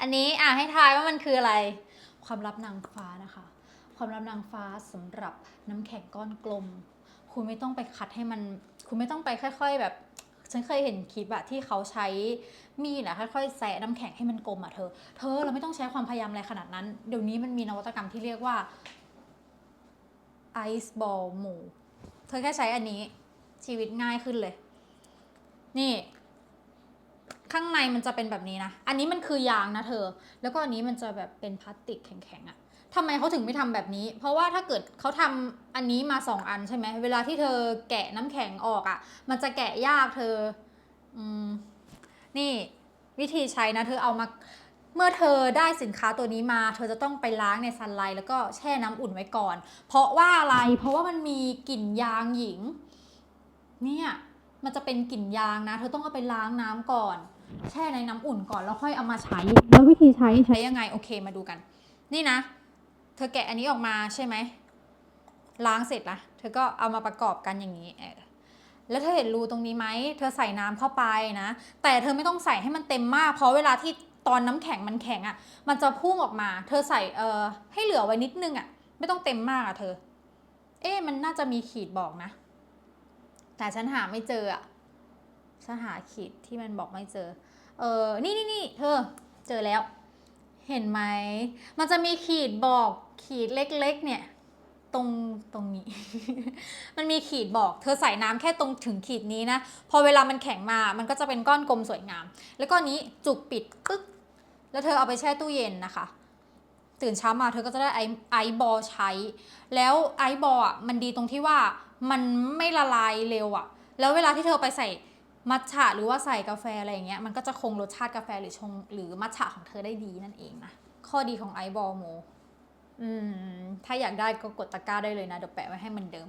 อันนี้อะให้ทายว่ามันคืออะไร ความลับนางฟ้านะคะ ความลับนางฟ้าสำหรับน้ำแข็งก้อนกลม คุณไม่ต้องไปคัดให้มัน คุณไม่ต้องไปค่อย ๆ แบบ ฉันเคยเห็นคลิปอะที่เขาใช้มีดอะค่อยๆแซะน้ำแข็งให้มันกลมอะเธอ เธอเราไม่ต้องใช้ความพยายามอะไรขนาดนั้น เดี๋ยวนี้มันมีนวัตกรรมที่เรียกว่าไอซ์บอลหมู เธอแค่ใช้อันนี้ชีวิตง่ายขึ้นเลย นี่ ข้างในมันจะเป็นแบบนี้นะ อันนี้มันคือยางนะเธอ แล้วก็อันนี้มันจะแบบเป็นพลาสติกแข็งๆอะทำไมเขาถึงไม่ทำแบบนี้ เพราะว่าถ้าเกิดเขาทำอันนี้มาสองอันใช่ไหม เวลาที่เธอแกะน้ำแข็งออกอะมันจะแกะยากเธออืมนี่วิธีใช้นะ เธอเอามา เมื่อเธอได้สินค้าตัวนี้มา เธอจะต้องไปล้างในซันไลท์แล้วก็แช่น้ำอุ่นไว้ก่อน เพราะว่าอะไร เพราะว่ามันมีกลิ่นยางหญิง เนี่ย มันจะเป็นกลิ่นยางนะ เธอต้องเอาไปล้างน้ำก่อน แช่ในน้ำอุ่นก่อนแล้วค่อยเอามาใช้ แล้ววิธีใช้ใช้ยังไงโอเคมาดูกัน นี่นะ เธอแกะอันนี้ออกมาใช่ไหมล้างเสร็จละเธอก็เอามาประกอบกันอย่างนี้เออแล้วเธอเห็นรูตรงนี้ไหม เธอใส่น้ำเข้าไปนะ แต่เธอไม่ต้องใส่ให้มันเต็มมาก เพราะเวลาที่ตอนน้ำแข็งมันแข็งอะ่ะ มันจะพุ่งออกมา เธอใส่เอ่อให้เหลือไว้นิดนึงอะ่ะ ไม่ต้องเต็มมากอะ่ะเธอ เอ๊ะมันน่าจะมีขีดบอกนะ แต่ฉันหาไม่เจออะ่ะ ฉันหาขีดที่มันบอกไม่เจอ เออ นี่นี่นี่เธอ เจอแล้ว เห็นไหม มันจะมีขีดบอกขีดเล็ก ๆ เนี่ย ตรงตรงนี้ มันมีขีดบอก เธอใส่น้ำแค่ตรงถึงขีดนี้นะ พอเวลามันแข็งมา มันก็จะเป็นก้อนกลมสวยงาม แล้วก็อันนี้จุกปิดปึ๊ก แล้วเธอเอาไปแช่ตู้เย็นนะคะ ตื่นเช้ามาเธอก็จะได้ไอไอบอลใช้ แล้วไอบอลอะมันดีตรงที่ว่ามันไม่ละลายเร็วอะ แล้วเวลาที่เธอไปใส่ มัทฉะหรือว่าใส่กาแฟอะไรอย่างเงี้ยมันก็จะคงรสชาติกาแฟหรือชงหรือมัทฉะของเธอได้ดีนั่นเองนะข้อดีของไอบอลโมอืมถ้าอยากได้ก็กดตะกร้าได้เลยนะเดี๋ยวแปะไว้ให้เหมือนเดิม